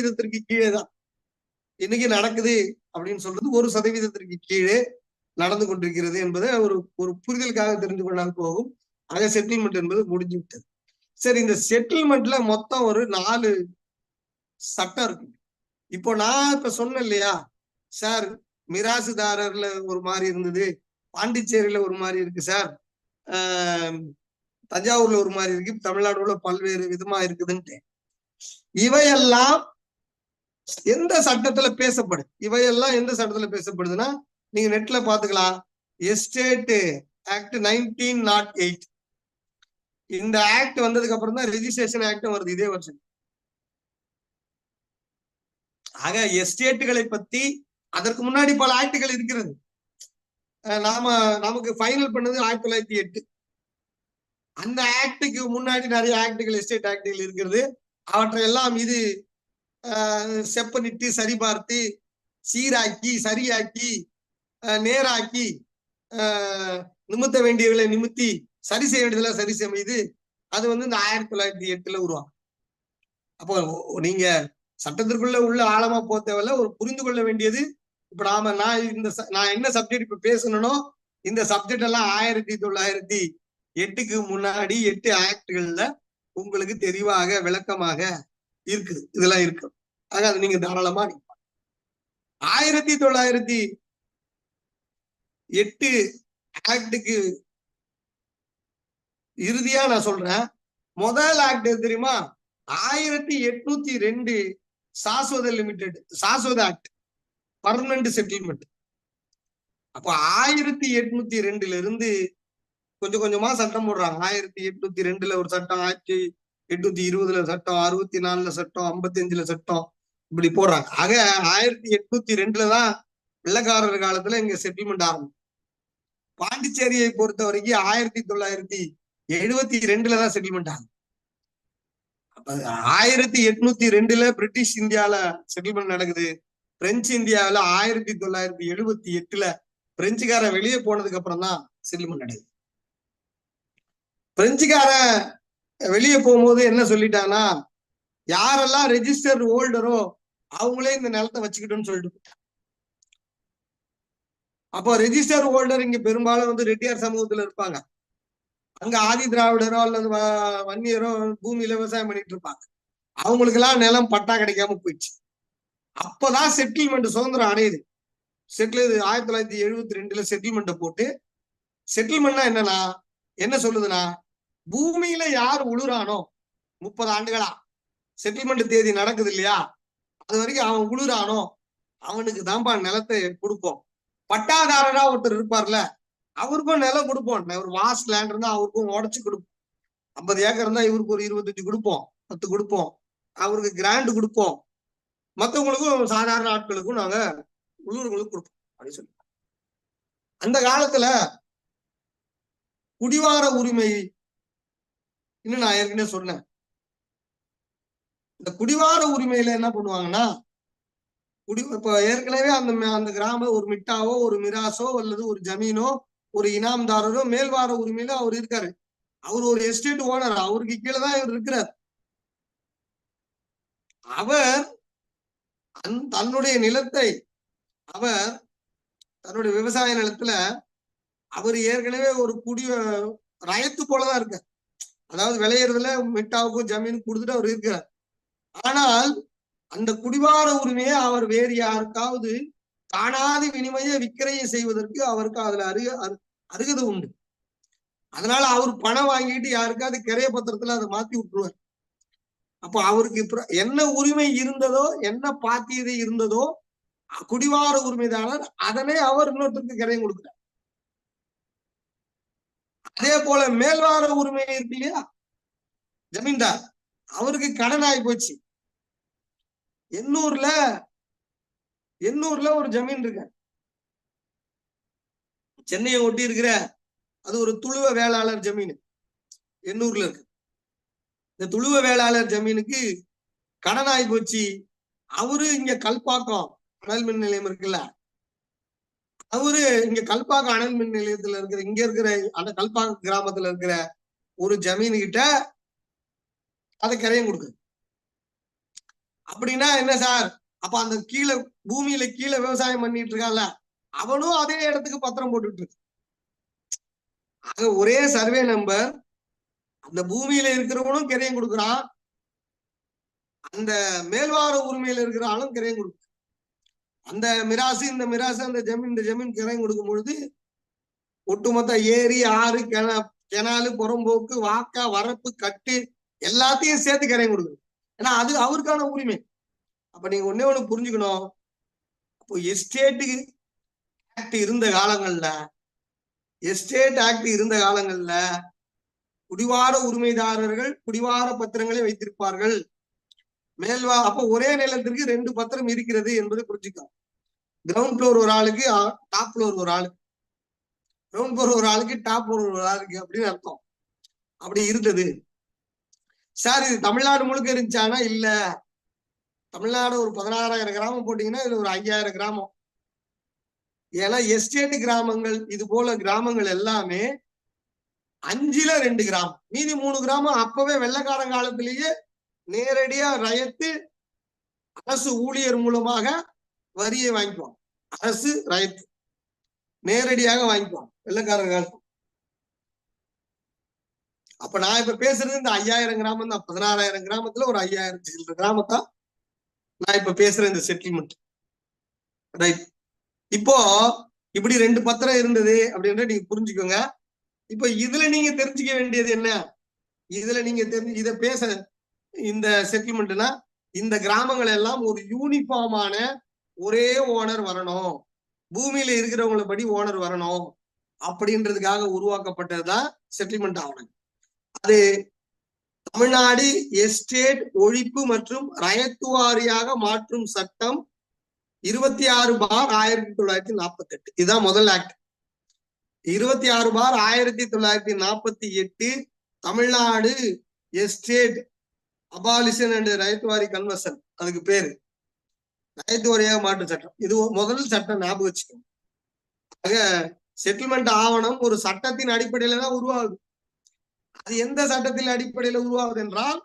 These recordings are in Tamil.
சதவீதத்திற்கு கீழே தான் இன்னைக்கு நடக்குது அப்படின்னு சொல்றது ஒரு சதவீதத்திற்கு கீழே நடந்து கொண்டிருக்கிறது என்பதை ஒரு ஒரு புரிதலுக்காக தெரிந்து கொண்டால் போகும். ஆக செட்டில்மெண்ட் என்பது முடிஞ்சு விட்டது சரி இந்த செட்டில்மெண்ட்ல மொத்தம் ஒரு நாலு சட்டம் இருக்கு. இப்போ நான் இப்ப சொன்னேன் இல்லையா? சார் மிராசுதாரர்ல ஒரு மாதிரி இருந்தது. பாண்டிச்சேரியில ஒரு மாதிரி இருக்கு சார். தஞ்சாவூர்ல ஒரு மாதிரி இருக்கு. தமிழ்நாடுல பல்வேறு விதமா இருக்குதுன்ட்டு இவையெல்லாம் எந்த சட்டத்துல பேசப்படுது இவையெல்லாம் எந்த சட்டத்துல பேசப்படுதுன்னா நீங்க நெட்ல பாத்துக்கலாம். Estate act nineteen not eight இந்த ஆக்ட் வந்ததுக்கு அப்புறம் தான் ரெஜிஸ்ட்ரேஷன் ஆக்டும் வருது இதே வருஷம் ஆக எஸ்டேட்டுகளை பத்தி அதற்கு முன்னாடி பல ஆக்டுகள் இருக்கிறது. நாம நமக்கு ஃபைனல் பண்ணது ஆயிரத்தி தொள்ளாயிரத்தி எட்டு. அந்த ஆக்டுக்கு முன்னாடி நிறைய ஆக்டுகள் எஸ்டேட் ஆக்டுகள் இருக்கிறது. அவற்றை எல்லாம் இது செப்பனிட்டு சரிபார்த்து சீராக்கி சரியாக்கி நேராக்கி நிமித்த வேண்டியவர்களை நிமித்தி சரி செய்ய வேண்டியதெல்லாம் சரி செய்து அது வந்து இந்த ஆயிரத்தி தொள்ளாயிரத்தி எட்டுல உருவாகும். அப்போ நீங்க சட்டத்திற்குள்ள உள்ள ஆழமா தேவையில்ல. ஒரு புரிந்து கொள்ள வேண்டியது. இப்ப நாம நான் இந்த நான் என்ன சப்ஜெக்ட் இப்ப பேசணும்னோ இந்த சப்ஜெக்ட் எல்லாம் ஆயிரத்தி தொள்ளாயிரத்தி எட்டுக்கு முன்னாடி எட்டு ஆக்டுகள்ல உங்களுக்கு தெளிவாக விளக்கமாக இருக்குது. இதெல்லாம் இருக்கு. ஆக அது நீங்க தாராளமா ஆயிரத்தி தொள்ளாயிரத்தி எட்டு ஆக்டுக்கு இறுதியா நான் சொல்றேன். முதல் ஆக்ட் தெரியுமா? ஆயிரத்தி எட்நூத்தி ரெண்டு சாஸ்வத லிமிடெட் சாஸ்வத ஆக்ட். Permanent settlement. அப்போ ஆயிரத்தி எட்நூத்தி ரெண்டுல இருந்து கொஞ்சம் கொஞ்சமா சட்டம் போடுறாங்க. ஆயிரத்தி எட்நூத்தி ரெண்டுல ஒரு சட்டம் ஆயிரத்தி எட்நூத்தி இருபதுல சட்டம் அறுபத்தி நாலுல சட்டம் ஐம்பத்தி அஞ்சுல சட்டம் இப்படி போடுறாங்க. ஆக ஆயிரத்தி எட்நூத்தி ரெண்டுல தான் வெள்ளக்காரர் காலத்துல இங்க செட்டில்மெண்ட் ஆரம்பிச்சு பாண்டிச்சேரியை பொறுத்த வரைக்கும் ஆயிரத்தி தொள்ளாயிரத்தி எழுபத்தி ரெண்டுல தான் செட்டில்மெண்ட் ஆகும் ஆயிரத்தி எட்நூத்தி ரெண்டுல பிரிட்டிஷ் இந்தியால செட்டில்மெண்ட் நடக்குது. பிரெஞ்சு இந்தியாவில ஆயிரத்தி தொள்ளாயிரத்தி எழுபத்தி எட்டுல பிரெஞ்சுக்கார வெளியே போனதுக்கு அப்புறம் தான் செட்டில்மெண்ட் நடக்குது. பிரெஞ்சுக்கார வெளியே போகும்போது என்ன சொல்லிட்டானா யாரெல்லாம் ரெஜிஸ்டர் ஹோல்டரோ அவங்களே இந்த நிலத்தை வச்சுக்கிட்டோம்னு சொல்லிட்டு அப்போ ரெஜிஸ்டர் ஹோல்டர் இங்க பெரும்பாலும் வந்து ரெட்டியார் சமூகத்துல இருப்பாங்க. அங்க ஆதி திராவிடரோ அல்லது வன்னியரோ பூமியில விவசாயம் பண்ணிட்டு இருப்பாங்க. அவங்களுக்கு எல்லாம் நிலம் பட்டா கிடைக்காம போயிடுச்சு. அப்பதான் செட்டில்மெண்ட் சுதந்திரம் அடையுது. செட்டில் ஆயிரத்தி தொள்ளாயிரத்தி எழுபத்தி ரெண்டுல செட்டில்மெண்ட்டை போட்டு செட்டில்மெண்ட்னா என்னன்னா என்ன சொல்லுதுன்னா பூமியில யார் உழுறானோ முப்பது ஆண்டுகளா? செட்டில்மெண்ட் தேதி நடக்குது இல்லையா அது வரைக்கும் அவன் உழுறானோ அவனுக்கு தான்ப்பா நிலத்தை கொடுப்போம். பட்டாதாரரா ஒருத்தர் இருப்பார்ல அவருக்கும் நிலம் கொடுப்போம். ஒரு வாஸ் லேண்ட் இருந்தா அவருக்கும் உடச்சு கொடுப்போம். ஐம்பது ஏக்கர் இருந்தா இவருக்கு ஒரு இருபத்தஞ்சு கொடுப்போம் பத்து கொடுப்போம். அவருக்கு கிராண்ட் கொடுப்போம். மற்றவங்களுக்கும் சாதாரண ஆட்களுக்கும் நாங்க உள்ளூர்களுக்கு கொடுப்போம். அப்படின்னு சொல்லி. அந்த காலத்துல குடிவார உரிமை இன்னும் நான் ஏற்கனவே சொன்னேன். இந்த குடிவார உரிமையில என்ன பண்ணுவாங்கன்னா குடி இப்ப ஏற்கனவே அந்த அந்த கிராம ஒரு மிட்டாவோ ஒரு மிராசோ அல்லது ஒரு ஜமீனோ ஒரு இனாம்தாரரோ மேல்வார உரிமையில அவர் இருக்காரு. அவர் ஒரு எஸ்டேட் ஓனர் அவருக்கு கீழே தான் இவர் இருக்கிறார். அவர் தன்னுடைய நிலத்தை அவர் தன்னுடைய விவசாய நிலத்துல அவர் ஏற்கனவே ஒரு குடி ரயத்து போலதான் இருக்கார். அதாவது விளையறதுல மிட்டாவுக்கும் ஜமீனுக்கும் கொடுத்துட்டு அவர் இருக்கிறார். ஆனால் அந்த குடிவார உரிமையை அவர் வேறு யாருக்காவது காணாத வினிமய விக்கிரையை செய்வதற்கு அவருக்கு அதுல அருக அருகது உண்டு. அதனால அவர் பணம் வாங்கிட்டு யாருக்காவது கிரைய பத்திரத்துல அதை மாத்தி விட்டுருவார். அப்போ அவருக்கு என்ன உரிமை இருந்ததோ என்ன பாத்தியதை இருந்ததோ குடிவார உரிமைதானர் அதனை அவர் இன்னொருத்தருக்கு கிரையம் கொடுக்கிறார். அதே போல மேல்வார உரிமை இருக்கு இல்லையா? ஜமீன்தார் அவருக்கு கடன் ஆகி போச்சு. எண்ணூர்ல எண்ணூர்ல ஒரு ஜமீன் இருக்கு. சென்னையை ஒட்டி இருக்கிற அது ஒரு துளுவ வேளாளர் ஜமீன். எண்ணூர்ல இருக்கு. இந்த துளுவ வேளாளர் ஜமீனுக்கு கடன் ஆகி போச்சு. அவரு இங்க கல்பாக்கம் அனல் மின் நிலையம் இருக்குல்ல? அவரு இங்க கல்பாக அனல் மின் நிலையத்துல இருக்கிற இங்க இருக்கிற அந்த கல்பாக கிராமத்துல இருக்கிற ஒரு ஜமீன் கிட்ட அதை கரையும் கொடுக்குது. அப்படின்னா என்ன சார்? அப்ப அந்த கீழே பூமியில கீழே விவசாயம் பண்ணிட்டு இருக்கான்ல அவனும் அதே இடத்துக்கு பத்திரம் போட்டுட்டு இருக்கு. ஆக ஒரே சர்வே நம்பர் அந்த பூமியில இருக்கிறவனும் கிரையும் கொடுக்குறான். அந்த மேல்வார உரிமையில இருக்கிற ஆளும் கிரையம் கொடுக்கு அந்த மிராசு இந்த மிராசு அந்த ஜமீன் இந்த ஜமீன் கிரையும் கொடுக்கும் பொழுது ஒட்டுமொத்த ஏரி ஆறு கிண கிணாலு புறம்போக்கு வாக்கா வரப்பு கட்டு எல்லாத்தையும் சேர்த்து கிரையும் கொடுக்குது. ஏன்னா அது அவருக்கான உரிமை. அப்ப நீங்க ஒன்னே ஒண்ணு புரிஞ்சுக்கணும். அப்போ எஸ்டேட்டுக்கு ஆக்ட் இருந்த காலங்கள்ல எஸ்டேட் ஆக்ட் இருந்த காலங்கள்ல குடிவார உரிமைதாரர்கள் குடிவார பத்திரங்களை வைத்திருப்பார்கள். மேல்வா அப்போ ஒரே நிலத்திற்கு ரெண்டு பத்திரம் இருக்கிறது என்பதை புரிஞ்சுக்கலாம் கிரவுண்ட் ஃப்ளோர் ஒரு ஆளுக்கு டாப் ஃப்ளோர் ஒரு ஆளுக்கு கிரவுண்ட் ஃப்ளோர் ஒரு ஆளுக்கு டாப் ஃப்ளோர் ஒரு ஆளுக்கு அப்படின்னு அர்த்தம். அப்படி இருந்தது. சார் இது தமிழ்நாடு முழுக்க இருந்துச்சானா? இல்ல. தமிழ்நாடு ஒரு பதினாறாயிரம் கிராமம் போட்டீங்கன்னா இதுல ஒரு ஐயாயிரம் கிராமம். ஏன்னா எஸ்டேட் கிராமங்கள் இது போல கிராமங்கள் எல்லாமே அஞ்சுல ரெண்டு கிராமம். மீதி மூணு கிராமம் அப்பவே வெள்ளக்காரன் காலத்திலேயே நேரடியா ரயத்து அரசு ஊழியர் மூலமாக வரியை வாங்கிப்பான் அரசு ரயத்து. நேரடியாக வாங்கிக்குவாங்க வெள்ளக்காரர்கள் அப்ப நான் இப்ப பேசுறது இந்த ஐயாயிரம் கிராமம் தான். பதினாறாயிரம் கிராமத்துல ஒரு ஐயாயிரம் சில்லற கிராமத்தான் நான் இப்ப பேசுறேன் இந்த செட்டில்மெண்ட் ரைட் இப்போ இப்படி ரெண்டு பத்திரம் இருந்தது அப்படின்ற நீங்க புரிஞ்சுக்கோங்க. இப்போ இதுல நீங்க தெரிஞ்சுக்க வேண்டியது என்ன? இதுல நீங்க தெரிஞ்சு இத பேச இந்த செட்டில்மெண்ட்னா இந்த கிராமங்கள் எல்லாம் ஒரு யூனிஃபார்மான ஒரே ஓனர் வரணும். பூமியில இருக்கிறவங்கள படி ஓனர் வரணும். அப்படின்றதுக்காக உருவாக்கப்பட்டதுதான் செட்டில்மெண்ட் ஆவணம் அது தமிழ்நாடு எஸ்டேட் ஒழிப்பு மற்றும் ரயத்துவாரியாக மாற்றும் சட்டம் இருபத்தி ஆறு பார் ஆயிரத்தி தொள்ளாயிரத்தி நாற்பத்தி எட்டு இதுதான் முதல் ஆக்ட் இருபத்தி ஆறு பார் ஆயிரத்தி தொள்ளாயிரத்தி நாற்பத்தி எட்டு Tamil Nadu estate abolition and ryotwari conversion அதுக்கு பேரு. ரயத்துவாரியாக மாற்றும் சட்டம். இது முதல் சட்டம் ஞாபகம் வச்சுக்கணும் ஆக செட்டில்மெண்ட் ஆவணம் ஒரு சட்டத்தின் அடிப்படையில தான் உருவாகுது. அது எந்த சட்டத்தின் அடிப்படையில உருவாகுது என்றால்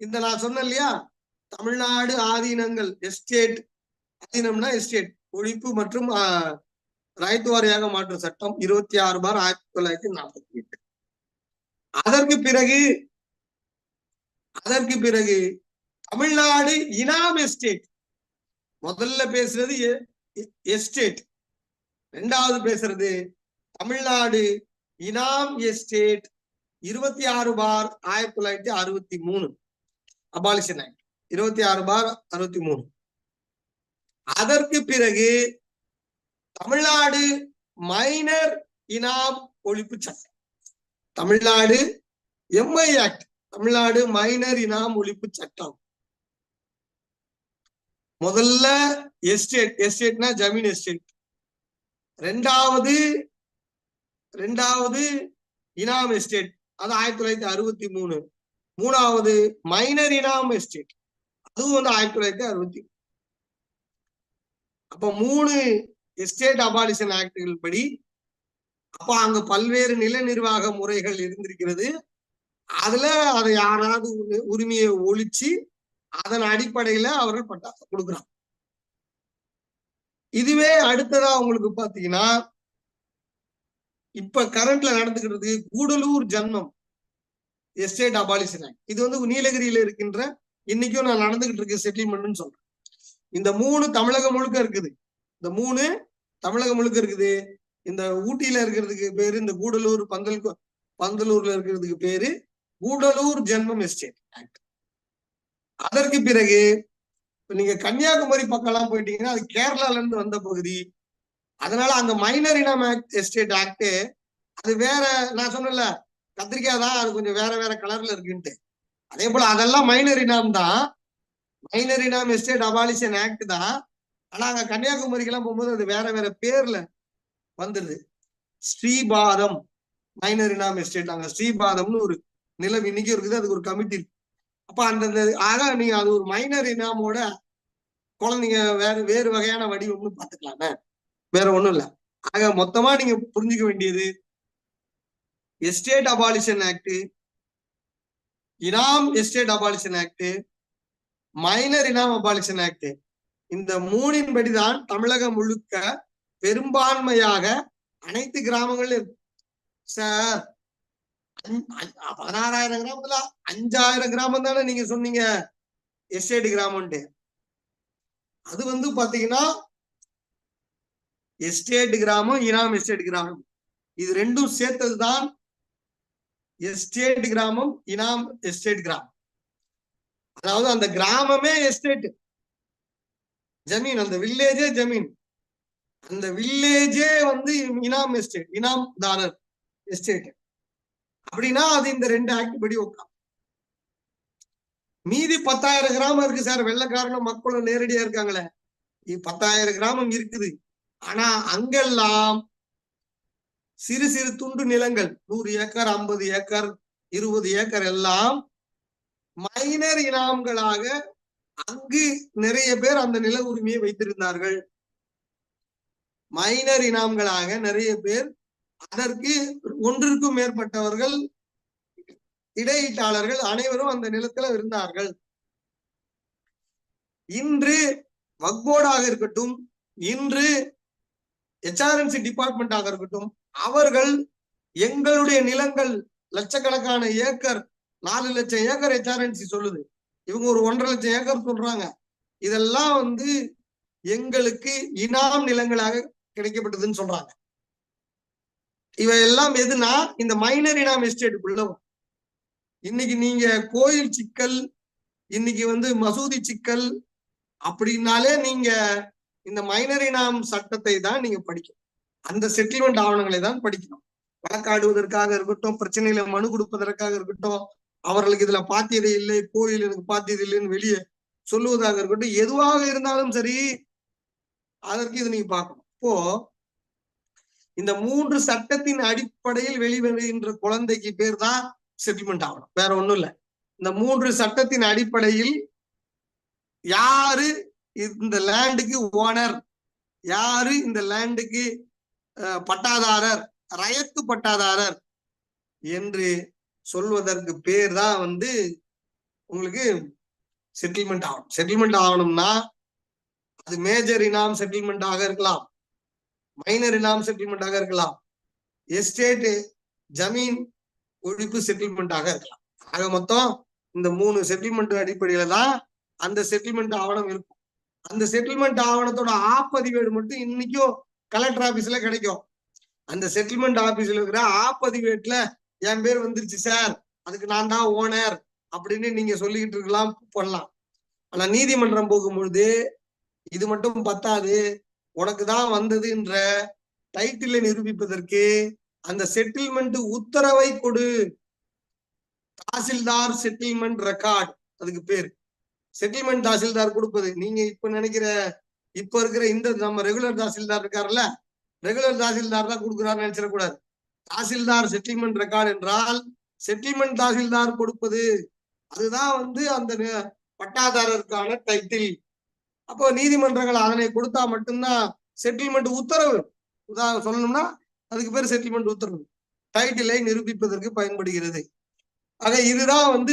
இந்த நான் சொன்னேன் இல்லையா? தமிழ்நாடு ஆதீனங்கள் எஸ்டேட் ஆதீனம்னா எஸ்டேட் ஒழிப்பு மற்றும் ராயத்துவாரியாக மாற்றும் சட்டம் இருபத்தி ஆறு பார் ஆயிரத்தி தொள்ளாயிரத்தி நாற்பத்தி எட்டு. அதற்கு பிறகு அதற்கு பிறகு தமிழ்நாடு இனாம் எஸ்டேட். முதல்ல பேசுறது எஸ்டேட். ரெண்டாவது பேசுறது தமிழ்நாடு இனாம் எஸ்டேட். இருபத்தி ஆறு பார் ஆயிரத்தி தொள்ளாயிரத்தி அறுபத்தி மூணு. அபாலிஷன் ஆக்ட் இருபத்தி ஆறு பார் அறுபத்தி மூணு. அதற்கு பிறகு தமிழ்நாடு மைனர் இனாம் ஒழிப்பு சட்டம். Tamil Nadu MI act. Tamil Nadu minor இனாம் ஒழிப்பு சட்டம். முதல்ல எஸ்டேட் எஸ்டேட்னா ஜமீன் எஸ்டேட் ரெண்டாவது ரெண்டாவது இனாம் எஸ்டேட் அது ஆயிரத்தி தொள்ளாயிரத்தி அறுபத்தி மூணு. மூணாவது மைனர் இனாம் எஸ்டேட் அதுவும் வந்து ஆயிரத்தி தொள்ளாயிரத்தி அறுபத்தி அப்ப மூணு எஸ்டேட் அபாலிஷன் ஆக்டுகள் படி அப்ப அங்க பல்வேறு நில நிர்வாக முறைகள் இருந்திருக்கிறது. அதுல அதை யாராவது உரிமையை ஒழிச்சு அதன் அடிப்படையில அவர்கள் பட்டாசு கொடுக்குறாங்க. இதுவே அடுத்ததா உங்களுக்கு பாத்தீங்கன்னா இப்ப கரண்ட்ல நடந்துக்கிறது கூடலூர் ஜன்மம் எஸ்டேட் அபாலிஷன் ஆக்ட் இது வந்து நீலகிரியில இருக்கின்ற இன்னைக்கும் நான் நடந்துகிட்டு இருக்க செட்டில்மெண்ட்னு சொல்றேன். இந்த மூணு தமிழகம் முழுக்க இருக்குது. இந்த மூணு தமிழகம் முழுக்க இருக்குது. இந்த ஊட்டியில இருக்கிறதுக்கு பேரு இந்த கூடலூர் பந்தல் பந்தலூர்ல இருக்கிறதுக்கு பேரு கூடலூர் ஜென்மம் எஸ்டேட் ஆக்ட் அதற்கு பிறகு நீங்க கன்னியாகுமரி பக்கம் எல்லாம் போயிட்டீங்கன்னா அது கேரளால இருந்து வந்த பகுதி. அதனால அங்க மைனர் இனம் ஆக்ட் எஸ்டேட் ஆக்ட் அது வேற நான் சொன்னல கத்திரிக்காய் தான் அது கொஞ்சம் வேற வேற கலர்ல இருக்குன்ட்டு. அதே போல அதெல்லாம் மைனர் இனாம் தான். மைனர் இனாம் எஸ்டேட் அபாலிஷன் ஆக்ட் தான். ஆனா அங்க கன்னியாகுமரிக்கு எல்லாம் போகும்போது அது வேற வேற பேர்ல வந்துருது. ஸ்ரீபாதம் மைனர் இனாம் எஸ்டேட் அங்க ஸ்ரீபாதம்னு ஒரு நிலம் இன்னைக்கும் இருக்குது அதுக்கு ஒரு கமிட்டி இருக்கு. அப்ப அந்த ஆக நீங்க அது ஒரு மைனர் இனாமோட குழந்தைங்க வேற வேறு வகையான வடிவம்னு பாத்துக்கலாமே வேற ஒண்ணும் இல்ல. ஆக மொத்தமா நீங்க புரிஞ்சுக்க வேண்டியது எஸ்டேட் அபாலிஷன் ஆக்ட் இனாம் எஸ்டேட் அபாலிஷன் ஆக்ட் மைனர் இனாம் அபாலிஷன் ஆக்ட் இந்த மூணின் படிதான் தமிழகம் முழுக்க பெரும்பான்மையாக அனைத்து கிராமங்களிலும் சார் பதினாறாயிரம் கிராமத்துல அஞ்சாயிரம் கிராமம் தானே நீங்க சொன்னீங்க. எஸ்டேட் கிராமம்ட்டு அது வந்து பாத்தீங்கன்னா எஸ்டேட் கிராமம் இனாம் எஸ்டேட் கிராமம். இது ரெண்டும் சேர்த்ததுதான் எஸ்டேட் கிராமம் இனாம் எஸ்டேட் கிராமம். அதாவது அந்த கிராமமே எஸ்டேட் ஜமீன் அந்த வில்லேஜே ஜமீன். அந்த வில்லேஜே வந்து இனாம் எஸ்டேட் இனாம் தாரர் எஸ்டேட் அப்படின்னா அது இந்த ரெண்டு ஆக்ட் படி உட்காந்து மீதி பத்தாயிரம் கிராமம் இருக்கு சார். வெள்ளக்காரனும் மக்களும் நேரடியா இருக்காங்களே. பத்தாயிரம் கிராமம் இருக்குது. ஆனா அங்கெல்லாம் சிறு சிறு துண்டு நிலங்கள் நூறு ஏக்கர் ஐம்பது ஏக்கர் இருபது ஏக்கர் எல்லாம் மைனர் இனாம்களாக அங்கு நிறைய பேர் அந்த நில உரிமையை வைத்திருந்தார்கள். மைனர் இனாம்களாக நிறைய பேர் அதற்கு ஒன்றிற்கும் மேற்பட்டவர்கள் இடையீட்டாளர்கள் அனைவரும் அந்த நிலத்துல இருந்தார்கள். இன்று வக்போர்டாக இருக்கட்டும் இன்று ஹெச்ஆர்என்சி டிபார்ட்மெண்டாக இருக்கட்டும் அவர்கள் எங்களுடைய நிலங்கள் லட்சக்கணக்கான ஏக்கர் நாலு லட்சம் ஏக்கர் ஹெச்ஆர்என்சி சொல்லுது. இவங்க ஒரு ஒன்றரை லட்சம் ஏக்கர் சொல்றாங்க. இதெல்லாம் வந்து எங்களுக்கு இனாம் நிலங்களாக கிடைக்கப்பட்டதுன்னு சொல்றாங்க. இவையெல்லாம் எதுனா இந்த மைனர் இனாம் எஸ்டேட்டுக்குள்ள இன்னைக்கு நீங்க கோயில் சிக்கல் இன்னைக்கு வந்து மசூதி சிக்கல் அப்படின்னாலே நீங்க இந்த மைனர் இனாம் சட்டத்தை தான் நீங்க படிக்கணும். அந்த செட்டில்மெண்ட் ஆவணங்களை தான் படிக்கணும். வழக்காடுவதற்காக இருக்கட்டும் பிரச்சனையில மனு கொடுப்பதற்காக இருக்கட்டும் அவர்களுக்கு இதுல பாத்தியதே இல்லை கோயில் எனக்கு பாத்தியது இல்லைன்னு வெளியே சொல்லுவதாக இருக்கட்டும் எதுவாக இருந்தாலும் சரி அதற்கு இது நீங்க பார்க்கணும். இப்போ இந்த மூன்று சட்டத்தின் அடிப்படையில் வெளிவருகின்ற குழந்தைக்கு பேர் தான் செட்டில்மெண்ட் ஆகணும். வேற ஒண்ணும் இல்லை. இந்த மூன்று சட்டத்தின் அடிப்படையில் யாரு இந்த லேண்டுக்கு ஓனர் யாரு இந்த லேண்டுக்கு பட்டாதாரர்? ரயத்து பட்டாதாரர்? என்று சொல்வதற்கு பேர் தான் வந்து உங்களுக்கு செட்டில்மெண்ட் ஆகணும். செட்டில்மெண்ட் ஆகணும்னா அது மேஜர் இனாம் செட்டில்மெண்ட் ஆக இருக்கலாம். மைனர் இனாம் செட்டில்மெண்டாக இருக்கலாம். எஸ்டேட் ஜமீன் ஒழிப்பு செட்டில்மெண்டாக இருக்கலாம். ஆக மொத்தம் இந்த மூணு செட்டில்மெண்ட் அடிப்படையில தான் அந்த செட்டில்மெண்ட் ஆவணம் இருக்கும். அந்த செட்டில்மெண்ட் ஆவணத்தோட ஆப்பதிவேடு மட்டும் இன்னைக்கும் கலெக்டர் ஆபீஸ்ல கிடைக்கும். அந்த செட்டில்மெண்ட் ஆபீஸ்ல இருக்கிற ஆப்பதிவேட்ல என் பேர் வந்துருச்சு சார் அதுக்கு நான் தான் ஓனர் அப்படின்னு நீங்க சொல்லிக்கிட்டு இருக்கலாம் பண்ணலாம். ஆனா நீதிமன்றம் போகும்பொழுது இது மட்டும் பத்தாது. உனக்கு தான் வந்ததுன்ற டைட்டிலை நிரூபிப்பதற்கு அந்த செட்டில்மெண்ட் உத்தரவை கொடு. தாசில்தார் செட்டில்மெண்ட் ரெக்கார்ட் அதுக்கு பேர். செட்டில்மெண்ட் தாசில்தார் கொடுப்பது. நீங்க இப்ப நினைக்கிற இப்ப இருக்கிற இந்த நம்ம ரெகுலர் தாசில்தார் இருக்காருல்ல ரெகுலர் தாசில்தார் தான் கொடுக்குறாரு நினைச்சிடக்கூடாது. தாசில்தார் செட்டில்மெண்ட் ரெக்கார்டு என்றால் செட்டில்மெண்ட் தாசில்தார் கொடுப்பது. அதுதான் வந்து அந்த பட்டாதாரருக்கான டைட்டில் அப்போ நீதிமன்றங்கள் அதனை கொடுத்தா மட்டும்தான் செட்டில்மெண்ட் உத்தரவு உதாரணம் சொல்லணும்னா அதுக்கு பேர் செட்டில்மெண்ட் உத்தரவு. டைட்டிலை நிரூபிப்பதற்கு பயன்படுகிறது. ஆக இதுதான் வந்து